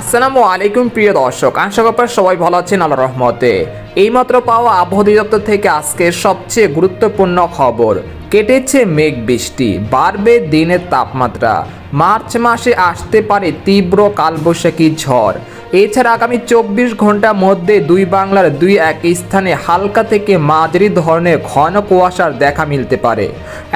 আসসালামু আলাইকুম প্রিয় দর্শক, আশা করি সবাই ভালো আছেন আল্লাহ রহমতে। এইমাত্র পাওয়া আবহাওয়া অধিদপ্তর থেকে আজকের সবচেয়ে গুরুত্বপূর্ণ খবর, কেটেছে মেঘ বৃষ্টি, বাড়বে দিনের তাপমাত্রা। মার্চ মাসে আসতে পারে তীব্র কালবৈশাখী ঝড়। এছাড়া আগামী চব্বিশ ঘণ্টার মধ্যে দুই বাংলার দুই এক স্থানে হালকা থেকে মাঝারি ধরনের ঘন কুয়াশার দেখা মিলতে পারে।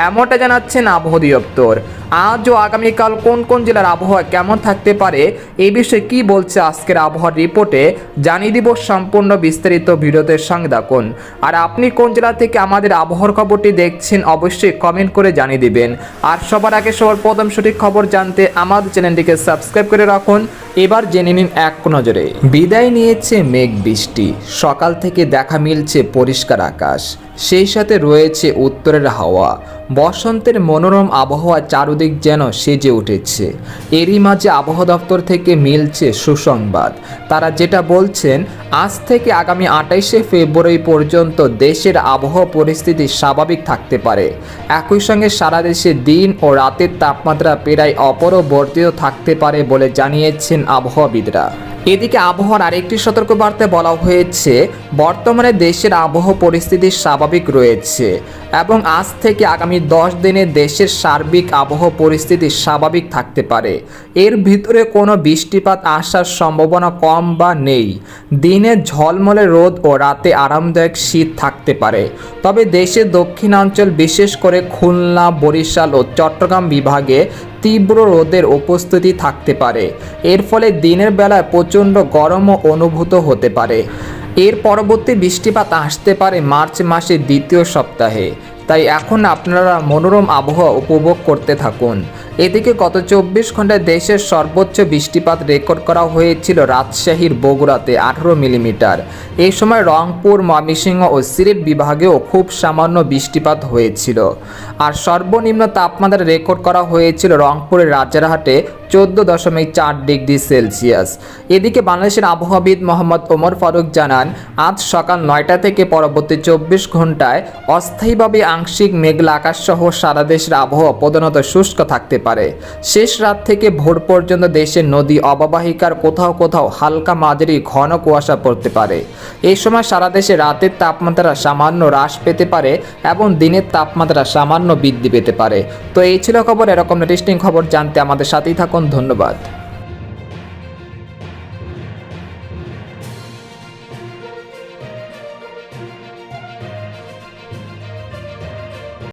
এমনটা জানাচ্ছেন আবহাওয়া অধিদপ্তর। আজ ও আগামীকাল কোন কোন জেলার আবহাওয়া কেমন থাকতে পারে এই বিষয়ে কি বলছে আজকের আবহাওয়ার রিপোর্টে, জানিয়ে দিব সম্পূর্ণ বিস্তারিত ভিডিওতে সঙ্গে থাকুন। আর আপনি কোন জেলা থেকে আমাদের আবহাওয়ার খবরটি দেখছেন, অবশ্যই কমেন্ট করে জানিয়ে দিবেন। আর সবার আগে সবার প্রথম সঠিক খবর জানতে আমাদের চ্যানেলটিকে সাবস্ক্রাইব করে রাখুন। এবার জেনে নিন এক নজরে। বিদায় নিয়েছে মেঘ বৃষ্টি। সকাল থেকে দেখা মিলছে পরিষ্কার আকাশ। সেই সাথে রয়েছে উত্তরের হাওয়া। বসন্তের মনোরম আবহাওয়া চারদিক যেন সেজে উঠেছে। এরই মাঝে আবহাওয়া দপ্তর থেকে মিলছে সুসংবাদ। তারা যেটা বলছেন, আজ থেকে আগামী আঠাইশে ফেব্রুয়ারি পর্যন্ত দেশের আবহাওয়া পরিস্থিতি স্বাভাবিক থাকতে পারে। একই সঙ্গে সারা দেশে দিন ও রাতের তাপমাত্রা প্রায় অপরবর্তিত থাকতে পারে বলে জানিয়েছেন আবহাওয়াবিদরা। এদিকে আবহাওয়ার আরেকটি সতর্কবার্তায় বলা হয়েছে, বর্তমানে দেশের আবহাওয়া পরিস্থিতি স্বাভাবিক রয়েছে এবং আজ থেকে আগামী দশ দিনে দেশের সার্বিক আবহাওয়া পরিস্থিতি স্বাভাবিক থাকতে পারে। এর ভিতরে কোনো বৃষ্টিপাত আসার সম্ভাবনা কম বা নেই। দিনে ঝলমলে রোদ ও রাতে আরামদায়ক শীত থাকতে পারে। তবে দেশের দক্ষিণাঞ্চল, বিশেষ করে খুলনা, বরিশাল ও চট্টগ্রাম বিভাগে তীব্র রোদের উপস্থিতি থাকতে পারে। এর ফলে দিনের বেলায় প্রচণ্ড গরমও অনুভূত হতে পারে। এর পরবর্তী বৃষ্টিপাত আসতে পারে মার্চ মাসের দ্বিতীয় সপ্তাহে। তাই এখন আপনারা মনোরম আবহাওয়া উপভোগ করতে থাকুন। এদিকে গত চব্বিশ ঘন্টায় দেশের সর্বোচ্চ বৃষ্টিপাত রেকর্ড করা হয়েছিল রাজশাহীর বগুড়াতে আঠারো মিলিমিটার। এই সময় রংপুর, ময়মনসিংহ ও সিলেট বিভাগেও খুব সামান্য বৃষ্টিপাত হয়েছিল। আর সর্বনিম্ন তাপমাত্রা রেকর্ড করা হয়েছিল রংপুরের রাজারহাটে চোদ্দ দশমিক চার ডিগ্রি সেলসিয়াস। এদিকে বাংলাদেশের আবহাওয়াবিদ মোহাম্মদ ওমর ফারুক জানান, আজ সকাল নয়টা থেকে পরবর্তী চব্বিশ ঘন্টায় অস্থায়ীভাবে আংশিক মেঘলা আকাশ সহ সারা দেশের আবহাওয়া প্রধানত শুষ্ক থাকতে পারে। শেষ রাত থেকে ভোর পর্যন্ত দেশের নদী অববাহিকার কোথাও কোথাও হালকা মাঝারি ঘন কুয়াশা পড়তে পারে। এই সময় সারা দেশে রাতের তাপমাত্রা সামান্য হ্রাস পেতে পারে এবং দিনের তাপমাত্রা সামান্য বৃদ্ধি পেতে পারে। তো এই ছিল খবর, এরকম ইন্টারেস্টিং খবর জানতে আমাদের সাথেই থাকুন। ধন্যবাদ।